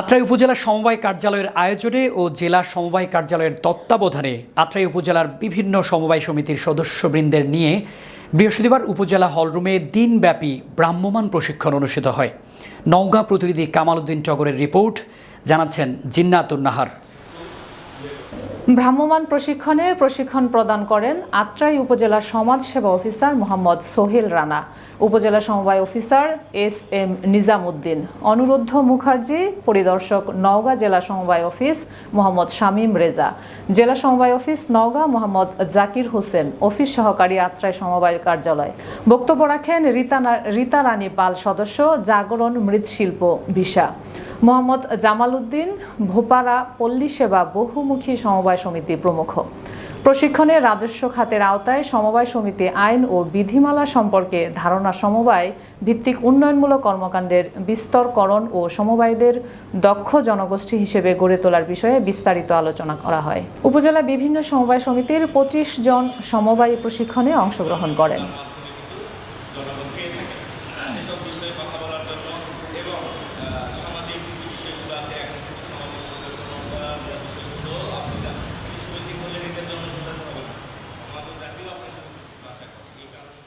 আত্রাই উপজেলা সমবায় কার্যালয়ের আয়োজনে ও জেলা সমবায় কার্যালয়ের তত্ত্বাবধানে আত্রাই উপজেলার বিভিন্ন সমবায় সমিতির সদস্যবৃন্দের নিয়ে বৃহস্পতিবার উপজেলা হলরুমে দিনব্যাপী ব্রাহ্মমান প্রশিক্ষণ অনুষ্ঠিত হয়। নওগাঁ প্রতিনিধি কামাল উদ্দিন টগরের রিপোর্ট, জানাচ্ছেন জিন্নাতুন নাহার ভ্রাম্যমাণ প্রশিক্ষণে প্রশিক্ষণ প্রদান করেন আত্রাই উপজেলা সমাজ সেবা অফিসার মোহাম্মদ সোহেল রানা, উপজেলা সমবায় officer S M Nizamuddin, Anuruddha Mukherjee, পরিদর্শক নওগাঁ জেলা সমবায় অফিস মোহাম্মদ শামীম রেজা, জেলা সমবায় অফিস নওগাঁ মোহাম্মদ জাকির হোসেন, অফিস সহকারী আত্রাই সমবায় কার্যালয়। বক্তব্য রাখেন রীতা রানী পাল সদস্য জাগরণ মৃৎশিল্প ভিসা। মোহাম্মদ জামাল উদ্দিন ভোপারা পল্লী সেবা বহুমুখী সমবায় সমিতি প্রমুখ। প্রশিক্ষণে রাজস্ব খাতের আওতায় সমবায় সমিতি আইন ও বিধিমালা সম্পর্কে ধারণা সমবায় ভিত্তিক উন্নয়নমূলক কর্মকাণ্ডের বিস্তরকরণ ও সমবায়দের দক্ষ জনগোষ্ঠী হিসেবে গড়ে তোলার বিষয়ে বিস্তারিত আলোচনা করা হয়। উপজেলা বিভিন্ন সমবায় সমিতির পঁচিশ জন সমবায় প্রশিক্ষণে অংশগ্রহণ করেন।